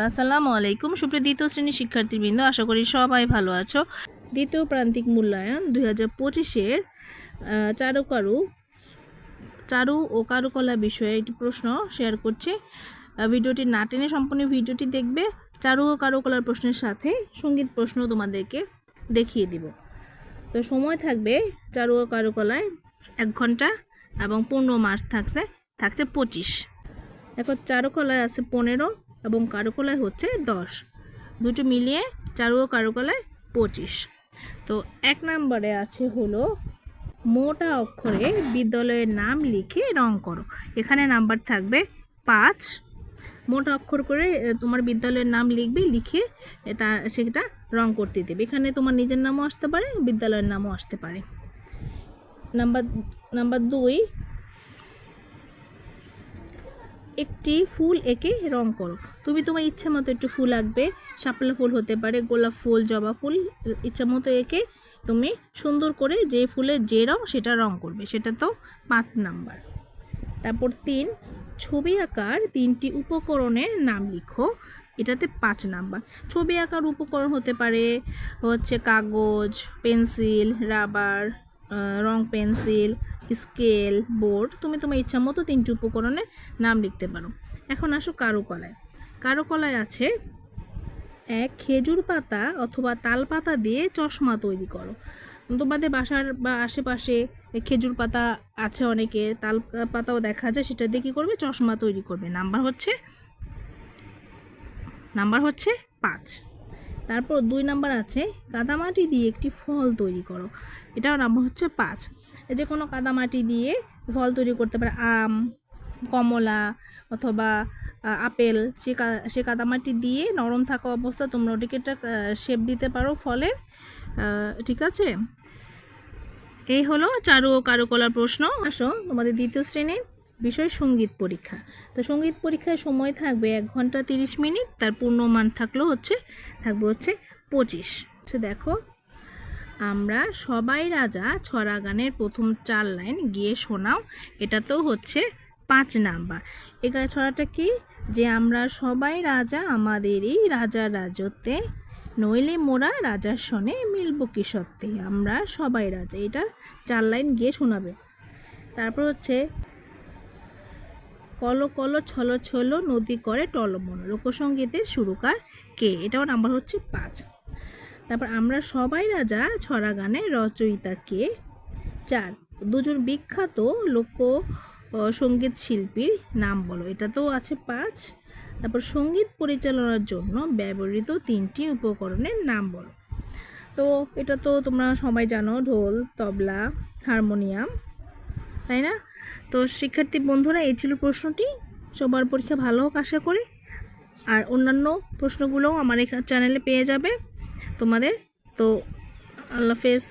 আসসালামু আলাইকুম। সুপ্রিয় দ্বিতীয় শ্রেণির শিক্ষার্থীবৃন্দ, আশা করি সবাই ভালো আছো। দ্বিতীয় প্রান্তিক মূল্যায়ন দুই হাজার পঁচিশের চারুকারু, চারু ও কারুকলা বিষয়ে একটি প্রশ্ন শেয়ার করছে। ভিডিওটি না টেনে সম্পূর্ণ ভিডিওটি দেখবে। চারু ও কারুকলার প্রশ্নের সাথে সংগীত প্রশ্ন তোমাদেরকে দেখিয়ে দিব। তো সময় থাকবে চারু ও কারুকলায় এক ঘণ্টা এবং পনেরো মার্চ থাকছে থাকছে পঁচিশ। এখন চারুকলায় আছে পনেরো এবং কারুকলায় হচ্ছে দশ। দুটো মিলিয়ে চারু ও কারুকলায় পঁচিশ। তো এক নম্বরে আছে হলো মোটা অক্ষরে বিদ্যালয়ের নাম লিখে রং করো। এখানে নাম্বার থাকবে পাঁচ। মোটা অক্ষর করে তোমার বিদ্যালয়ের নাম লিখবে, লিখে তা, সেটা রং করতে দেবে। এখানে তোমার নিজের নামও আসতে পারে, বিদ্যালয়ের নামও আসতে পারে। নাম্বার নাম্বার দুই একটি ফুল এঁকে রং করো। তুমি তোমার ইচ্ছা মতো একটু ফুল আঁকবে, শাপলা ফুল হতে পারে, গোলাপ ফুল, জবা ফুল, ইচ্ছা মতো এঁকে তুমি সুন্দর করে যে ফুলের যে রং সেটা রং করবে। সেটা তো পাঁচ নাম্বার। তারপর তিন, ছবি আঁকার তিনটি উপকরণের নাম লিখো। এটাতে পাঁচ নাম্বার। ছবি আঁকার উপকরণ হতে পারে হচ্ছে কাগজ, পেন্সিল, রাবার রং পেন্সিল, স্কেল, বোর্ড, তুমি তোমার ইচ্ছা মতো তিনটি উপকরণের নাম লিখতে পারো। এখন আসো কারুকলায়। কারুকলায় আছে এক খেজুর পাতা অথবা তাল পাতা দিয়ে চশমা তৈরি করো। তোমাদের বাসার বা আশেপাশে খেজুর পাতা আছে অনেকের তাল পাতাও দেখা যায়, সেটা দিয়ে কী করবে? চশমা তৈরি করবে। নাম্বার হচ্ছে নাম্বার হচ্ছে পাঁচ। তারপর দুই নাম্বার আছে, কাদামাটি দিয়ে একটি ফল তৈরি করো। এটাও নাম্বার হচ্ছে পাঁচ। এই যে কোনো কাদামাটি দিয়ে ফল তৈরি করতে পারে, আম, কমলা অথবা আপেল, সে সে কাদামাটি দিয়ে নরম থাকা অবস্থা তোমরা ওটিকে একটা শেপ দিতে পারো ফলের। ঠিক আছে? এই হলো চারু ও কারুকলার প্রশ্ন। আসো, তোমাদের দ্বিতীয় শ্রেণির বিষয় সংগীত পরীক্ষা। তো সংগীত পরীক্ষায় সময় থাকবে এক ঘণ্টা তিরিশ মিনিট, তার পূর্ণমান থাকলেও হচ্ছে, থাকবে হচ্ছে পঁচিশ। সে দেখো, আমরা সবাই রাজা ছড়া গানের প্রথম চার লাইন গিয়ে শোনাও, এটা তো হচ্ছে পাঁচ নাম্বার। এখানে ছড়াটা কি? যে আমরা সবাই রাজা, আমাদেরই রাজার রাজত্বে, নইলে মোরা রাজার সনে মিলব কি সত্যি? আমরা সবাই রাজা, এটা চার লাইন গিয়ে শোনাবে। তারপর হচ্ছে কল কল ছল ছল নদী করে টলমন লোকসঙ্গীতের সুরকার কে? এটাও নাম্বার হচ্ছে পাঁচ। তারপর আমরা সবাই রাজা ছড়া গানে রচয়িতা কে? চার। দুজন বিখ্যাত লোক সংগীত শিল্পীর নাম বলো। এটাতেও আছে পাঁচ। তারপর সংগীত পরিচালনার জন্য ব্যবহৃত তিনটি উপকরণের নাম বলো। তো এটা তো তোমরা সবাই জানো, ঢোল, তবলা, হারমোনিয়াম, তাই না? তো শিক্ষার্থী বন্ধুরা, এই ছিল প্রশ্নটি। সবার পরীক্ষা ভালো হোক, আশা করি। আর অন্যান্য প্রশ্নগুলোও আমার এখানে চ্যানেলে পেয়ে যাবে তোমাদের। তো আল্লাহ হাফেজ।